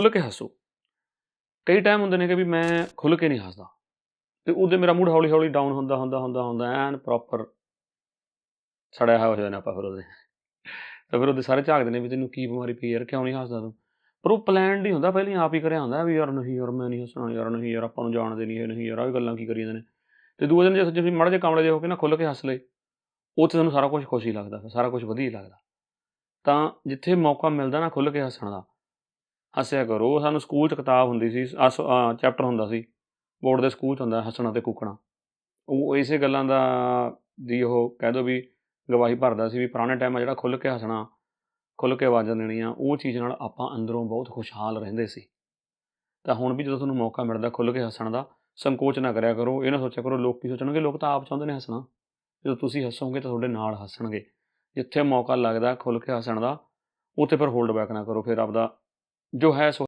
ਖੁੱਲ ਕੇ ਹੱਸੋ। ਕਈ ਟਾਈਮ ਹੁੰਦੇ ਨੇ ਕਿ ਵੀ ਮੈਂ ਖੁੱਲ ਕੇ ਨਹੀਂ ਹੱਸਦਾ। ਤੇ ਉਹਦੇ ਮੇਰਾ ਮੂਡ ਹੌਲੀ ਹੌਲੀ ਡਾਊਨ ਹੁੰਦਾ ਹੁੰਦਾ ਹੁੰਦਾ ਹੁੰਦਾ, ਐਨ ਪ੍ਰੋਪਰ ਸੜਿਆ ਹੋਇਆ ਹੋ ਜਾਣਾ ਆਪਾਂ ਫਿਰ ਉਹਦੇ। ਤਾਂ ਫਿਰ ਉਹਦੇ ਸਾਰੇ ਝਾਕਦੇ ਨੇ ਵੀ ਤੈਨੂੰ ਕੀ ਬਿਮਾਰੀ ਪਈ ਯਾਰ, ਕਿਉਂ ਨਹੀਂ ਹੱਸਦਾ ਤੂੰ? ਪਰ ਉਹ ਪਲਾਨ ਨਹੀਂ ਹੁੰਦਾ, ਪਹਿਲਾਂ ਆਪ ਹੀ ਕਰਿਆ ਹੁੰਦਾ ਵੀ ਯਾਰ ਨਹੀਂ ਯਾਰ, ਮੈਂ ਨਹੀਂ ਹੱਸਣਾ, ਯਾਰ ਨਹੀਂ ਯਾਰ, ਆਪਾਂ ਨੂੰ ਜਾਣਦੇ ਨਹੀਂ ਇਹ ਨਹੀਂ ਯਾਰ, ਆਹ ਵੀ ਗੱਲਾਂ ਕੀ ਕਰੀ ਜਾਂਦੇ ਨੇ। ਤੇ ਦੂਜੇ ਦਿਨ ਜੇ ਤੁਸੀਂ ਮਾੜੇ ਜਿਹੇ ਕਮਲੇ ਜਿਹੇ ਹੋ ਕੇ ਨਾ ਖੁੱਲ ਕੇ ਹੱਸ ਲਏ, ਉਹ 'ਚ ਤੁਹਾਨੂੰ ਸਾਰਾ ਕੁਝ ਖੁਸ਼ੀ ਲੱਗਦਾ, ਸਾਰਾ ਕੁਝ ਵਧੀਆ ਲੱਗਦਾ। ਤਾਂ ਜਿੱਥੇ ਮੌਕਾ ਮਿਲਦਾ ਨਾ ਖੁੱਲ ਕੇ ਹੱਸਣ ਦਾ ਹੱਸਿਆ ਕਰੋ। ਸਾਨੂੰ ਸਕੂਲ 'ਚ ਕਿਤਾਬ ਹੁੰਦੀ ਸੀ ਚੈਪਟਰ ਹੁੰਦਾ ਸੀ। ਬੋਰਡ ਦੇ ਸਕੂਲ 'ਚ ਹੁੰਦਾ ਹੱਸਣਾ ਤੇ ਕੁੱਕਣਾ। ਉਹ ਇਸੇ ਗੱਲਾਂ ਦਾ ਦੀ ਉਹ ਕਹਿ ਦੋ ਵੀ ਗਵਾਹੀ ਭਰਦਾ ਸੀ ਵੀ ਪੁਰਾਣੇ ਟਾਈਮ ਆ ਜਿਹੜਾ ਖੁੱਲ ਕੇ ਹੱਸਣਾ ਖੁੱਲ ਕੇ ਆਵਾਜ਼ਾਂ ਦੇਣੀਆਂ, ਉਹ ਚੀਜ਼ ਨਾਲ ਆਪਾਂ ਅੰਦਰੋਂ ਬਹੁਤ ਖੁਸ਼ਹਾਲ ਰਹਿੰਦੇ ਸੀ। ਤਾਂ ਹੁਣ ਵੀ ਜਦੋਂ ਤੁਹਾਨੂੰ ਮੌਕਾ ਮਿਲਦਾ ਖੁੱਲ ਕੇ ਹੱਸਣ ਦਾ, ਸੰਕੋਚ ਨਾ ਕਰਿਆ ਕਰੋ। ਇਹ ਨਾ ਸੋਚਿਆ ਕਰੋ, ਲੋਕ ਕੀ ਸੋਚਣਗੇ, ਲੋਕ ਤਾਂ ਆਪ ਚਾਹੁੰਦੇ ਨੇ ਹੱਸਣਾ। ਜਦੋਂ ਤੁਸੀਂ ਹੱਸੋਗੇ ਤਾਂ ਤੁਹਾਡੇ ਨਾਲ ਹੱਸਣਗੇ। ਜਿੱਥੇ ਮੌਕਾ ਲੱਗਦਾ ਖੁੱਲ ਕੇ ਹੱਸਣ ਦਾ, ਉੱਥੇ ਫਿਰ ਹੋਲਡ ਬੈਕ ਨਾ ਕਰੋ। ਫਿਰ ਆਪਦਾ ਜੋ ਹੈ ਸੋ